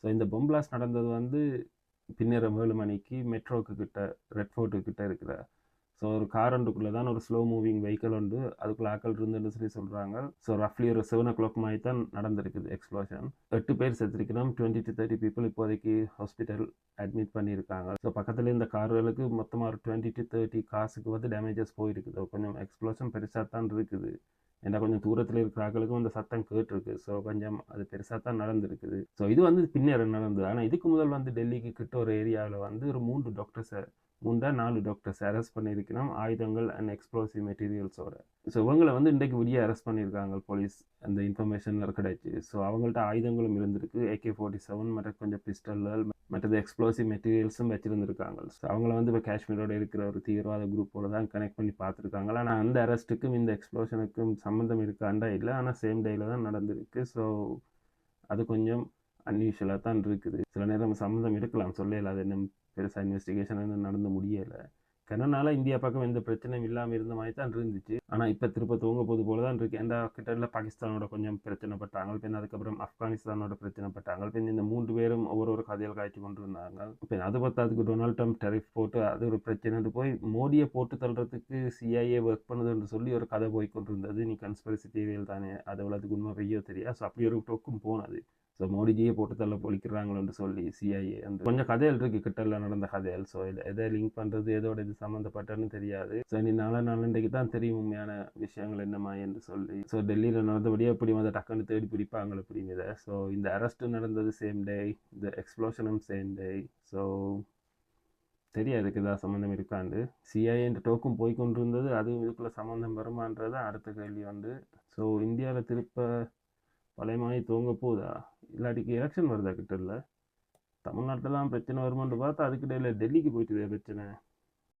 So இந்த பொம்பிளாஸ் நடந்தது வந்து பின்னரம் ஏழு மணிக்கு மெட்ரோக்கு கிட்ட ரெட் ஃபோர்ட்டு கிட்ட இருக்கிற. ஸோ ஒரு கார் ஒன்றுக்குள்ளே தான் ஒரு ஸ்லோ மூவிங் வெஹிக்கிள் உண்டு. அதுக்குள்ளே ஆக்கள் இருந்துன்னு சொல்லி சொல்கிறாங்க ஸோ ரஃப்லி ஒரு செவன் ஓ கிளாக் மாதிரி தான் நடந்திருக்குது எக்ஸ்ப்ளோஷன் எட்டு பேர் செத்துருக்கணும் டுவெண்ட்டி டு தேர்ட்டி பீப்புள் இப்போதைக்கு ஹாஸ்பிட்டல் அட்மிட் பண்ணியிருக்காங்க. ஸோ பக்கத்தில் இந்த கார்களுக்கு மொத்தமாக ஒரு டுவெண்ட்டி டு தேர்ட்டி காசுக்கு வந்து டேமேஜஸ் போயிருக்குது. கொஞ்சம் எக்ஸ்ப்ளோஷன் பெருசாக தான் இருக்குது. ஏன்னா கொஞ்சம் தூரத்தில் இருக்கிற ஆக்களுக்கும் அந்த சத்தம் கேட்டிருக்கு. ஸோ கொஞ்சம் அது பெருசாக தான் நடந்திருக்குது. ஸோ இது வந்து பின்னர் நடந்தது. ஆனால் இதுக்கு முதல் வந்து டெல்லிக்கு கிட்ட ஒரு ஏரியாவில் வந்து ஒரு மூன்று டாக்டர்ஸை முந்தா நாலு டாக்டர்ஸ் அரெஸ்ட் பண்ணியிருக்கிறோம். ஆயுதங்கள் அண்ட் எக்ஸ்ப்ளோசிவ் மெட்டீரியல்ஸோட ஸோ இவங்களை வந்து இன்றைக்கு விடிய அரெஸ்ட் பண்ணியிருக்காங்க போலீஸ் அந்த இன்ஃபர்மேஷனில் கிடைச்சி ஸோ அவங்கள்ட்ட ஆயுதங்களும் இருந்திருக்கு. ஏகே ஃபார்ட்டி செவன் மற்ற கொஞ்சம் பிஸ்டல்கள் மற்றது எக்ஸ்ப்ளோசிவ் மெட்டீரியல்ஸும் வச்சுருந்துருக்காங்க. ஸோ அவங்கள வந்து இப்போ காஷ்மீரோட இருக்கிற ஒரு தீவிரவாத குரூப்போட தான் கனெக்ட் பண்ணி பார்த்துருக்காங்க. ஆனால் அந்த அரெஸ்ட்டுக்கும் இந்த எக்ஸ்ப்ளோஷனுக்கும் சம்மந்தம் இருக்காண்டா இல்லை. ஆனால் சேம் டேயில் தான் நடந்திருக்கு. ஸோ அது கொஞ்சம் அன்யூஷுவலாக தான் இருக்குது. சில நேரம் சம்மந்தம் இருக்கலாம் சொல்லல அது என்ன பெருசாக இன்வெஸ்டிகேஷன் இன்னும் நடந்து முடியலை. கனனால இந்தியா பக்கம் எந்த பிரச்சனையும் இல்லாமல் இருந்த மாதிரி தான் இருந்துச்சு. ஆனால் இப்போ திருப்ப தூங்க போது போல தான் இருக்கு. ஏன்டா கிட்டத்தில் பாகிஸ்தானோட கொஞ்சம் பிரச்சனைப்பட்டாங்க பின் அதுக்கப்புறம் ஆப்கானிஸ்தானோட பிரச்சனைப்பட்டாங்க பின் இந்த மூன்று பேரும் ஒவ்வொரு ஒரு கதையில் காய்ச்சி கொண்டு இருந்தாங்க இப்போ அது அதுக்கு டொனால்ட் ட்ரம்ப் டெரிஃப் போட்டு அது ஒரு பிரச்சனை. போய் மோடியை போட்டு தள்ளுறதுக்கு சிஐஏ ஒர்க் பண்ணுதுன்னு சொல்லி ஒரு கதை போய் கொண்டு இருந்தது நீ கன்ஸ்பரசி தேவையில் தானே. அது எவ்வளோத்துக்கு உண்மை பெய்யோ தெரியா ஸோ அப்படி ஒரு டொக்கும் போனது. ஸோ மோடிஜியை போட்டு தள்ள பொழிக்கிறாங்களோன்னு சொல்லி சிஐஏ அந்த கொஞ்சம் கதைகள் இருக்குது கிட்டல நடந்த கதைகள். ஸோ இதை எதை லிங்க் பண்ணுறது எதோட இது சம்மந்தப்பட்டன்னு தெரியாது. ஸோ நீ நாள நாளண்டைக்கு தான் தெரியும் உண்மையான விஷயங்கள் என்னமா என்று சொல்லி. ஸோ டெல்லியில் நடந்தபடியே எப்படி அதை டக்குன்னு தேடி பிடிப்பாங்க அப்படிங்கிறத ஸோ இந்த அரெஸ்ட்டு நடந்தது சேம் டே இந்த எக்ஸ்ப்ளோஷனும் சேம் டே ஸோ தெரியாது ஏதாவது சம்மந்தம் இருக்காண்டு சிஐஏன்ற டோக்கும் போய் இருந்தது அதுவும் இதுக்குள்ளே சம்மந்தம் வருமானது அடுத்த கேள்வி வந்து ஸோ இந்தியாவில் திருப்ப பழைய மாதிரி தூங்க போகுதா? இல்லாட்டிக்கு எலெக்ஷன் வருதா கிட்ட இல்லை? தமிழ்நாட்டிலாம் பிரச்சனை வருமானு பார்த்தா அதுக்கிடையில் டெல்லிக்கு போயிட்டுதே பிரச்சனை.